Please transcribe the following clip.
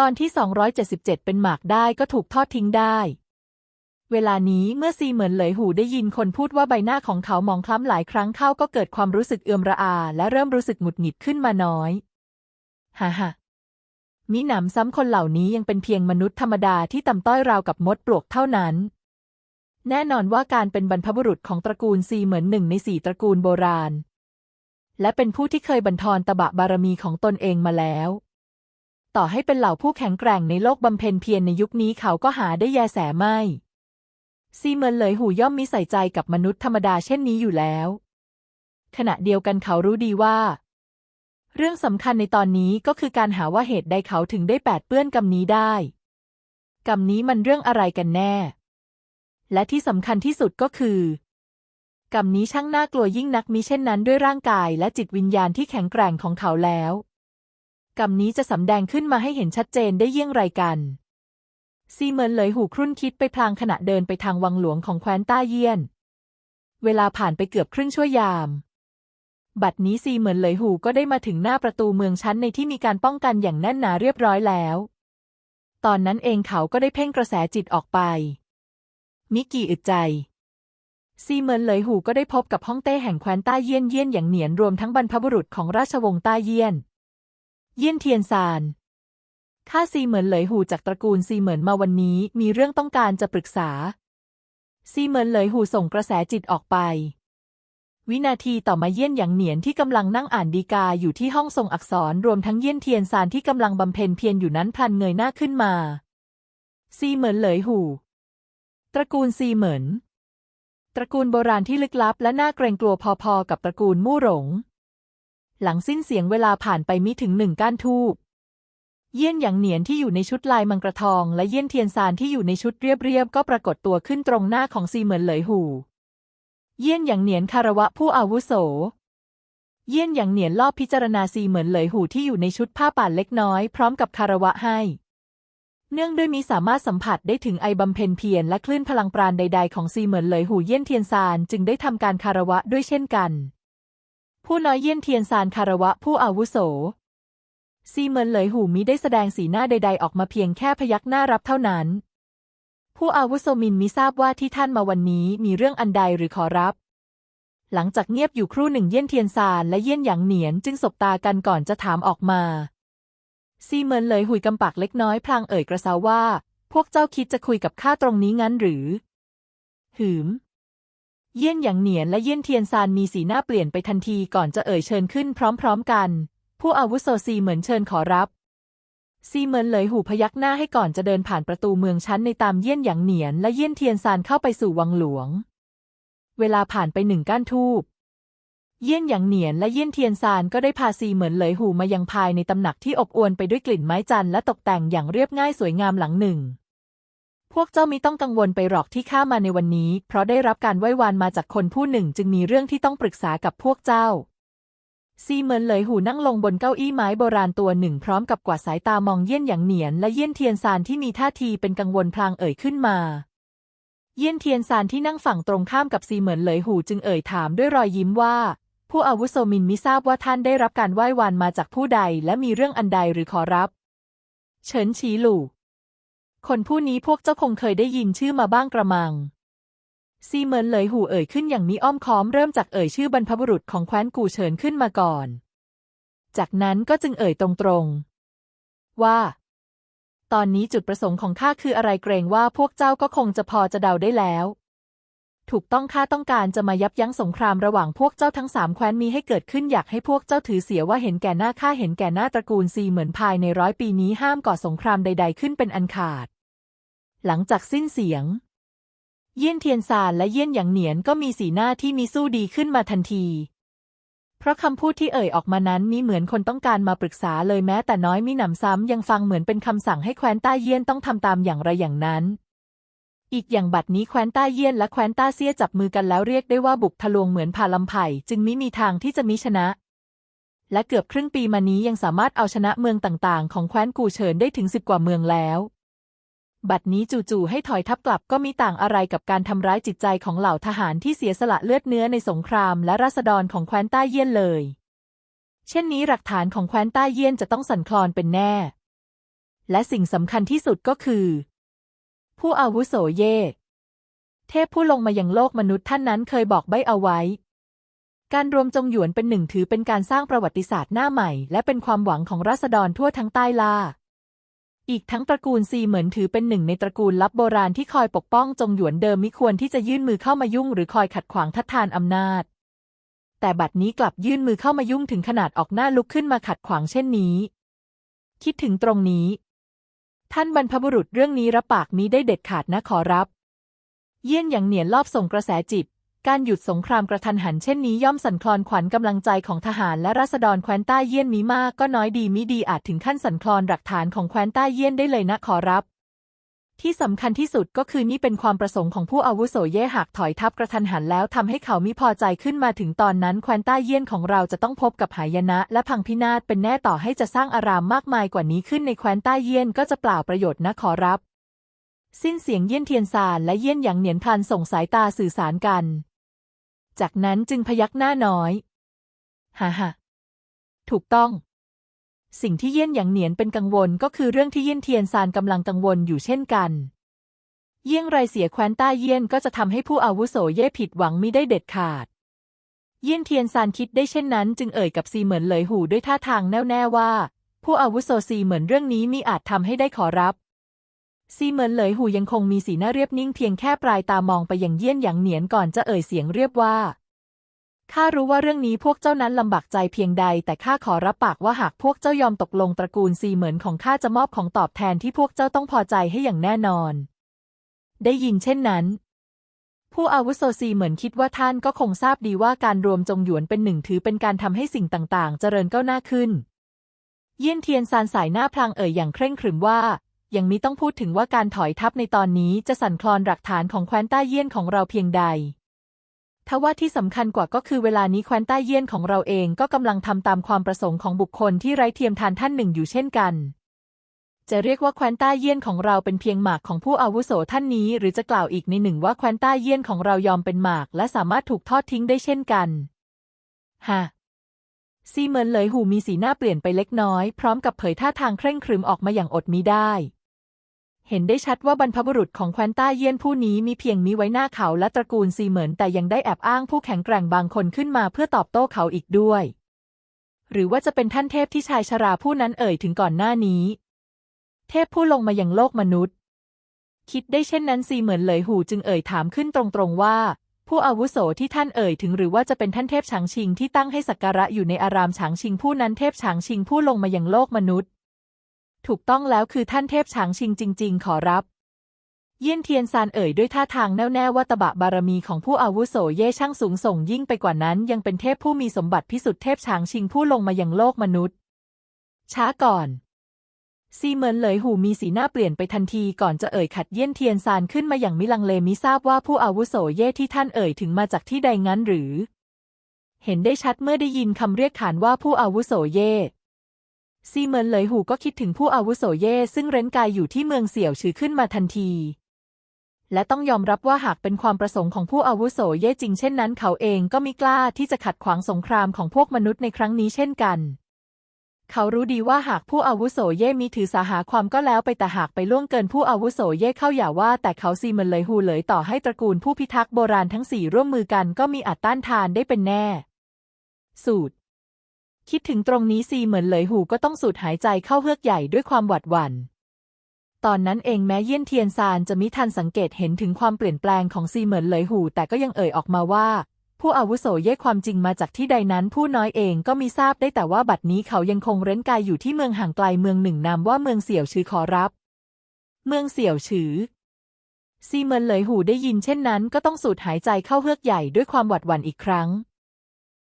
ตอนที่ 277 เป็นหมากได้ก็ถูกทอดทิ้งได้ เวลานี้เมื่อซีเหมือนเหลยหูได้ยินคนพูดว่าใบหน้าของเขาหมองคล้ำหลายครั้งเข้าก็เกิดความรู้สึกเอือมระอา และเริ่มรู้สึกหงุดหงิดขึ้นมาน้อย ฮ่าฮ่ามิหนำซ้ำคนเหล่านี้ยังเป็นเพียงมนุษย์ธรรมดาที่ต่ำต้อยราวกับมดปลวกเท่านั้น แน่นอนว่าการเป็นบรรพบุรุษของตระกูลซีเหมือนหนึ่งในสี่ตระกูลโบราณ และเป็นผู้ที่เคยบันทอนตบะบารมีของตนเองมาแล้ว ต่อให้เป็นเหล่าผู้แข็งแกร่งในโลกบำเพ็ญเพียรในยุคนี้เขาก็หาได้แยแสไม่ ซีเมินเลยหูย่อมมีใส่ใจกับมนุษย์ธรรมดาเช่นนี้อยู่แล้ว ขณะเดียวกันเขารู้ดีว่า เรื่องสำคัญในตอนนี้ก็คือการหาว่าเหตุใดเขาถึงได้แปดเปื้อนกรรมนี้ได้กรรมนี้มันเรื่องอะไรกันแน่ และที่สำคัญที่สุดก็คือกรรมนี้ช่างน่ากลัวยิ่งนักมิเช่นนั้นด้วยร่างกายและจิตวิญญาณที่แข็งแกร่งของเขาแล้ว กรรมนี้จะสำแดงขึ้นมาให้เห็นชัดเจนได้เยี่ยงไรกัน ซีเหมินเลยหูครุ่นคิดไปพลางขณะเดินไปทางวังหลวงของแคว้นต้าเยี่ยน เวลาผ่านไปเกือบครึ่งชั่วยาม บัดนี้ซีเหมินเลยหูก็ได้มาถึงหน้าประตูเมืองชั้นในที่มีการป้องกันอย่างแน่นหนาเรียบร้อยแล้ว ตอนนั้นเองเขาก็ได้เพ่งกระแสจิตออกไป มิกี่อึดใจซีเหมินเลยหูก็ได้พบกับฮ่องเต้แห่งแคว้นต้าเยี่ยนเยี่ยนอย่างเหนียนรวมทั้งบรรพบุรุษของราชวงศ์ต้าเยี่ยน เยี่ยนเทียนซานข้าซีเหมินเหลยหูจากตระกูลซีเหมินมาวันนี้ มีเรื่องต้องการจะปรึกษา ซีเหมินเหลยหูส่งกระแสจิตออกไป วินาทีต่อมาเยี่ยนหยางเหนียนที่กำลังนั่งอ่านดีกาอยู่ที่ห้องทรงอักษรรวมทั้งเยี่ยนเทียนซานที่กำลังบำเพ็ญเพียรอยู่นั้นพลันเงยหน้าขึ้นมา ซีเหมินเหลยหู ตระกูลซีเหมินตระกูลโบราณที่ลึกลับและน่าเกรงกลัวพอๆกับตระกูลมู่หลง หลังสิ้นเสียงเวลาผ่านไปมิถึงหนึ่งก้านทูบเยี่ยนหยางเหนียนที่อยู่ในชุดลายมังกรทอง และเยี่ยนเทียนซานที่อยู่ในชุดเรียบๆก็ปรากฏตัวขึ้นตรงหน้าของซีเหมินเหลยหู เยี่ยนหยางเหนียนคารวะผู้อาวุโส เยี่ยนหยางเหนียนรอบพิจารณาซีเหมินเหลยหูที่อยู่ในชุดผ้าป่านเล็กน้อยพร้อมกับคารวะให้ เนื่องด้วยมีสามารถสัมผัสได้ถึงไอบำเพ็ญเพียรและคลื่นพลังปราณใด ๆ ของซีเหมินเหลยหูเยี่ยนเทียนซานจึงได้ทำการคารวะด้วยเช่นกัน ผู้น้อยเยี่ยนเทียนซานคารวะผู้อาวุโส ซีเหมินเหลยหูมิได้แสดงสีหน้าใด ๆ ออกมาเพียงแค่พยักหน้ารับเท่านั้น ผู้อาวุโสมินมิทราบว่าที่ท่านมาวันนี้มีเรื่องอันใดหรือขอรับ หลังจากเงียบอยู่ครู่หนึ่งเยี่ยนเทียนซานและเยี่ยนหยางเหนียนจึงสบตากันก่อนจะถามออกมา ซีเหมินเลยหุยกำปากเล็กน้อยพลางเอ่ยกระซาว่า พวกเจ้าคิดจะคุยกับข้าตรงนี้งั้นหรือ หืม เยี่ยนหยางเหนียนและเยี่ยนเทียนซานมีสีหน้าเปลี่ยนไปทันทีก่อนจะเอ่ยเชิญขึ้นพร้อมๆกัน ผู้อาวุโสซีเหมินเชิญขอรับ ซีเหมินเลยหูพยักหน้าให้ก่อนจะเดินผ่านประตูเมืองชั้นในตามเยี่ยนหยางเหนียนและเยี่ยนเทียนซานเข้าไปสู่วังหลวง เวลาผ่านไปหนึ่งก้านทูบเยี่ยนหยางเหนียนและเยี่ยนเทียนซานก็ได้พาซีเหมินเลยหูมายังภายในตำหนักที่อบอวลไปด้วยกลิ่นไม้จันทร์และตกแต่งอย่างเรียบง่ายสวยงามหลังหนึ่ง พวกเจ้ามิต้องกังวลไปหรอกที่ข้ามาในวันนี้ เพราะได้รับการไหว้วานมาจากคนผู้หนึ่งจึงมีเรื่องที่ต้องปรึกษากับพวกเจ้า ซีเหมินเลยหูนั่งลงบนเก้าอี้ไม้โบราณตัวหนึ่ง พร้อมกับกวาดสายตามองเยี่ยนหยางเหนียน และเยี่ยนเทียนซานที่มีท่าทีเป็นกังวลพลางเอ่ยขึ้นมา เยี่ยนเทียนซานที่นั่งฝั่งตรงข้ามกับซีเหมินเลยหูจึงเอ่ยถามด้วยรอยยิ้มว่า ผู้อาวุโสมินมิทราบว่าท่านได้รับการไหว้วานมาจากผู้ใด และมีเรื่องอันใดหรือขอรับ เฉินฉีหลู่ คนผู้นี้พวกเจ้าคงเคยได้ยินชื่อมาบ้างกระมัง ซีเหมินเลยหูเอ่ยขึ้นอย่างมีอ้อมค้อมเริ่มจากเอ่ยชื่อบรรพบุรุษของแคว้นกูเฉินขึ้นมาก่อน จากนั้นก็จึงเอ่ยตรงๆ ว่า ตอนนี้จุดประสงค์ของข้าคืออะไรเกรงว่าพวกเจ้าก็คงจะพอจะเดาได้แล้ว ถูกต้องข้าต้องการจะมายับยั้งสงครามระหว่างพวกเจ้าทั้งสามแคว้นมีให้เกิดขึ้นอยากให้พวกเจ้าถือเสียว่าเห็นแก่หน้าข้าเห็นแก่หน้าตระกูลซีเหมือนภายในร้อยปีนี้ห้ามก่อสงครามใด ๆ ขึ้นเป็นอันขาด หลังจากสิ้นเสียง เยี่ยนเทียนซานและเยี่ยนหยางเหนียนก็มีสีหน้าที่มีสู้ดีขึ้นมาทันที เพราะคำพูดที่เอ่ยออกมานั้นมีเหมือนคนต้องการมาปรึกษาเลยแม้แต่น้อยมีหนำซ้ำยังฟังเหมือนเป็นคำสั่งให้แคว้นต้าเยี่ยนต้องทำตามอย่างไรอย่างนั้นอีกอย่างบัดนี้แคว้นต้าเยี่ยนและแคว้นต้าเซี่ยจับมือกันแล้วเรียกได้ว่าบุกทะลวงเหมือนพาลำไผ่จึงไมิมีทางที่จะมิชนะ และเกือบครึ่งปีมานี้ยังสามารถเอาชนะเมืองต่างๆ ของแคว้นกูเฉินได้ถึงสิบกว่าเมืองแล้ว บัดนี้จู่ๆให้ถอยทัพกลับก็มีต่างอะไรกับการทำร้ายจิตใจของเหล่าทหารที่เสียสละเลือดเนื้อในสงครามและราษฎรของแคว้นต้าเยี่ยนเลย เช่นนี้หลักฐานของแคว้นต้าเยี่ยนจะต้องสั่นคลอนเป็นแน่ และสิ่งสำคัญที่สุดก็คือ ผู้อาวุโสเย่เทพผู้ลงมายังโลกมนุษย์ท่านนั้นเคยบอกใบ้เอาไว้ การรวมจงหยวนเป็นหนึ่งถือเป็นการสร้างประวัติศาสตร์หน้าใหม่ และเป็นความหวังของราษฎรทั่วทั้งใต้ล่า อีกทั้งตระกูลซีเหมือนถือเป็นหนึ่งในตระกูลลับโบราณที่คอยปกป้องจงหยวนเดิมมิควรที่จะยื่นมือเข้ามายุ่งหรือคอยขัดขวางทัดทานอำนาจ แต่บัดนี้กลับยื่นมือเข้ามายุ่งถึงขนาดออกหน้าลุกขึ้นมาขัดขวางเช่นนี้ คิดถึงตรงนี้ ท่านบรรพบุรุษเรื่องนี้รับปากมีได้เด็ดขาดนะขอรับ เยี่ยนอย่างเหนียนรอบส่งกระแสจิต การหยุดสงครามกระทันหันเช่นนี้ย่อมสั่นคลอนขวัญกำลังใจของทหารและราษฎรแคว้นใต้เยี่ยนมีมากก็น้อยดีมิดีอาจถึงขั้นสั่นคลอนหลักฐานของแคว้นใต้เยี่ยนได้เลยนะขอรับ ที่สำคัญที่สุดก็คือนี่เป็นความประสงค์ของผู้อาวุโสเย่หากถอยทัพกระทันหันแล้วทำให้เขามิพอใจขึ้นมาถึงตอนนั้นแคว้นใต้เยี่ยนของเราจะต้องพบกับหายนะ และพังพินาศเป็นแน่ต่อให้จะสร้างอารามมากมายกว่านี้ขึ้นในแคว้นใต้เยี่ยนก็จะเปล่าประโยชน์นะขอรับ สิ้นเสียงเยี่ยนเทียนซานและเยี่ยนหยางเหนียนพลันส่งสายตาสื่อสารกัน จากนั้นจึงพยักหน้าน้อย ฮ่าฮ่าถูกต้อง สิ่งที่เยี่ยนหยางเหนียนเป็นกังวลก็คือเรื่องที่เยี่ยนเทียนซานกำลังกังวลอยู่เช่นกัน เยี่ยงไรเสียแคว้นใต้เยี่ยนก็จะทำให้ผู้อาวุโสเย่ผิดหวังมิได้เด็ดขาด เยี่ยนเทียนซานคิดได้เช่นนั้น จึงเอ่ยกับซีเหมือนเหลยหูด้วยท่าทางแน่วแน่ว่า ผู้อาวุโสซีเหมือนเรื่องนี้มีอาจทำให้ได้ขอรับ ซีเหมินเหลยหูยังคงมีสีหน้าเรียบนิ่งเพียงแค่ปลายตามองไปยังเยี่ยนหยางเหนียนก่อนจะเอ่ยเสียงเรียบว่าข้ารู้ว่าเรื่องนี้พวกเจ้านั้นลำบากใจเพียงใด แต่ข้าขอรับปากว่าหากพวกเจ้ายอมตกลงตระกูลซีเหมินของข้าจะมอบของตอบแทนที่พวกเจ้าต้องพอใจให้อย่างแน่นอน ได้ยินเช่นนั้น ผู้อาวุโสซีเหมือนคิดว่าท่านก็คงทราบดีว่าการรวมจงหยวนเป็นหนึ่งถือเป็นการทำให้สิ่งต่างๆ เจริญก้าวหน้าขึ้น เยี่ยนเทียนซานสายหน้าพลางเอ่ยอย่างเคร่งขรึมว่า ยังมิต้องพูดถึงว่าการถอยทัพในตอนนี้จะสั่นคลอนหลักฐานของแคว้นใต้เยี่ยนของเราเพียงใดทว่าที่สำคัญกว่าก็คือเวลานี้แคว้นใต้เยี่ยนของเราเองก็กำลังทำตามความประสงค์ของบุคคลที่ไร้เทียมทานท่านหนึ่งอยู่เช่นกัน จะเรียกว่าแคว้นใต้เยี่ยนของเราเป็นเพียงหมากของผู้อาวุโสท่านนี้ หรือจะกล่าวอีกในหนึ่งว่าแคว้นใต้เยี่ยนของเรายอมเป็นหมากและสามารถถูกทอดทิ้งได้เช่นกันฮะซีเมินเหลยหูมีสีหน้าเปลี่ยนไปเล็กน้อย พร้อมกับเผยท่าทางเคร่งครึมออกมาอย่างอดมิได้ เห็นได้ชัดว่าบรรพบุรุษของแคว้นใต้เยี่ยนผู้นี้มีเพียงมีไว้หน้าเขาและตระกูลซีเหมินแต่ยังได้แอบอ้างผู้แข็งแกร่งบางคนขึ้นมาเพื่อตอบโต้เขาอีกด้วย หรือว่าจะเป็นท่านเทพที่ชายชราผู้นั้นเอ่ยถึงก่อนหน้านี้ เทพผู้ลงมายังโลกมนุษย์ คิดได้เช่นนั้นซีเหมินเหลยหูจึงเอ่ยถามขึ้นตรงๆว่า ผู้อาวุโสที่ท่านเอ่ยถึงหรือว่าจะเป็นท่านเทพฉางชิงที่ตั้งให้สักการะอยู่ในอารามฉางชิงผู้นั้นเทพฉางชิงผู้ลงมายังโลกมนุษย์ ถูกต้องแล้วคือท่านเทพฉางชิงจริง ๆ ขอรับ เยี่ยนเทียนซานเอ่ยด้วยท่าทางแน่วแน่ว่าตบะบารมีของผู้อาวุโสเย่ช่างสูงส่งยิ่งไปกว่านั้น ยังเป็นเทพผู้มีสมบัติพิสุทธิ์เทพฉางชิงผู้ลงมายังโลกมนุษย์ ช้าก่อนซีเหมินเหลยหูมีสีหน้าเปลี่ยนไปทันทีก่อนจะเอ่ยขัดเยี่ยนเทียนซานขึ้นมาอย่างมิลังเลมิทราบว่าผู้อาวุโสเย่ที่ท่านเอ่ยถึงมาจากที่ใดงั้นหรือ เห็นได้ชัดเมื่อได้ยินคำเรียกขานว่าผู้อาวุโสเย่ ซีเหมินเหลยหูก็คิดถึงผู้อาวุโสเย่ซึ่งเร้นกายอยู่ที่เมืองเสี่ยวชือขึ้นมาทันที และต้องยอมรับว่าหากเป็นความประสงค์ของผู้อาวุโสเย่จริงเช่นนั้นเขาเองก็มิกล้าที่จะขัดขวางสงครามของพวกมนุษย์ในครั้งนี้เช่นกัน เขารู้ดีว่าหากผู้อาวุโสเย่มีถือสาหาความก็แล้วไปแต่หากไปล่วงเกินผู้อาวุโสเย่เข้าอย่าว่า แต่เขาซีเหมินเหลยหูเลยต่อให้ตระกูลผู้พิทักษ์โบราณทั้งสี่ร่วมมือกันก็มีอาจต้านทานได้เป็นแน่ สูตร คิดถึงตรงนี้ซีเหมือนเหลยหูก็ต้องสูดหายใจเข้าเฮือกใหญ่ด้วยความหวาดหวัน่น ตอนนั้นเองแม้เยี่ยนเทียนซานจะมิทันสังเกตเห็นถึงความเปลี่ยนแปลงของซีเหมินเหลยหู แต่ก็ยังเอ่ยออกมาว่า ผู้อาวุโสเย่ความจริงมาจากที่ใดนั้น ผู้น้อยเองก็มีทราบได้แต่ว่าบัดนี้เขายังคงเร้นกายอยู่ที่เมืองห่างไกลเมืองหนึ่งนามว่าเมืองเสี่ยวชือขอรับ เมืองเสี่ยวชือซีเหมินเหลยหูได้ยินเช่นนั้น ก็ต้องสูดหายใจเข้าเฮือกใหญ่ด้วยความหวาดหวั่นอีกครั้ง